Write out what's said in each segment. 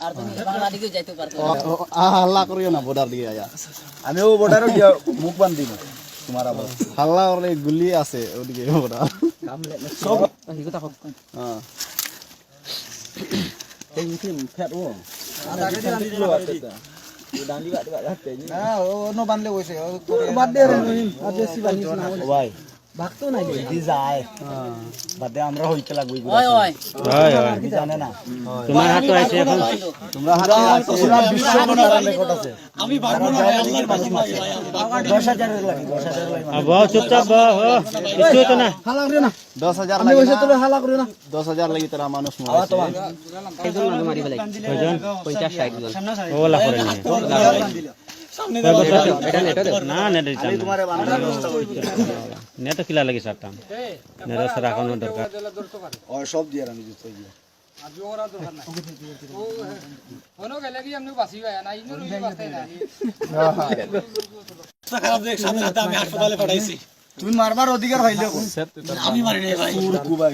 আর তুমি বাংলা যাইতে পারতো হাল্লা করিও না বর্ডার দিকে আয়া। আমিও বর্ডারও গিয়া মুখ বান দিব তোমার আবার। হাল্লা করলে গুলি আছে ওদিকে বর্ডার সব হ্যাঁ এই মুখে ফ্যাট ও। না। ও নো বানলে কইছে বাদ দে রে আর না ভাই ভাগতো নাই দি যায়। বাদে আমরা হইতে লাগবো ওই ওই হয়। হয় জানে না। তোমার হাতে আছে এখন। তোমরা হাতে আছে। পুরা বিশ্ব মনোরম রেকর্ড আছে। আমি পারব না আল্লাহর বাজি মারছে 10000 লাগে 10000 লাগে। আর চুপচাপ ও, কিছু হতো না। হালা করে না। দশ হাজার আমি তোরে হালা করে না। দশ হাজার লাগি তারা মানুষ আওয়া তোমার। কয়জন? ওলা করে নিয়ে। না নেট দিতাম না তোমারে বানানোর ব্যবস্থা নেট কিলা লাগি সারতাম নেট রাখানো দরকার। সব দিয়ে আমি হাসপাতালে গিয়ে তুমি মারবার অধিকার হইলে আমি মারি নাই ভাই। কুবাই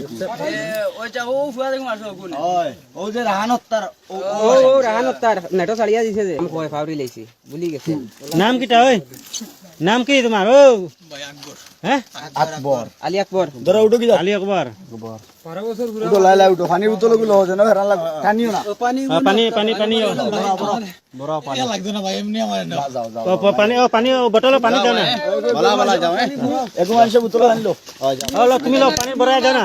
ওইটা ও ফুয়া দেখো মারছো কোন ওই ও যে রাহান হত্যার ও ও রাহান তার নেটো চালিয়া দিছে যে। কয় ফাউরি লাইছি বুলি গেছে। নাম কিটা ওই নাম কি তোমার ও হ্যাঁ আকবর আলী আকবর ধরো উঠো কি আলী আকবর উঠো লাই লাই উঠো পানির বোতলগুলো হচ্ছে না হেরান লাগ। টানিও না। আ, পানি পানি পানি ও, যাও যাও পানি ও পানি ও পানি দাও না বলা বলা যাও হ্যাঁ একো মানুষে বোতল আনলো। তুমি লো পানি দাও না।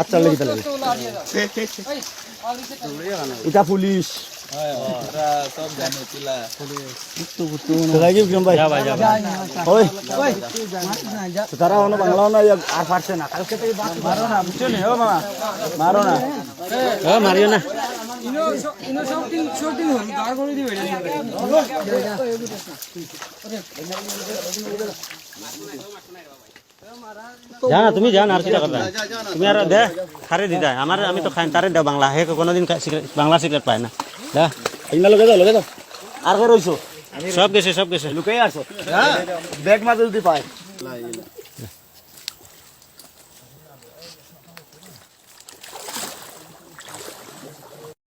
আচ্ছা লাগি তাহলে এটা পুলিশ। তারা বাংলাও না আর পারছে না। কালকে মারো মারিও না। জানা তুমি জান আর কিটা কথা তুমি আর দে খারে দিদা আমার আমি তো খাই তারে দেও বাংলা। হে কোনোদিন বাংলা সিগারেট পায় না। দা। এইনা লগে দাও লগে দাও। আর কই রইছো? সব গেছে সব গেছে। লুকাই আছো। হ্যাঁ, ব্যাগ মাঝে যদি পায়।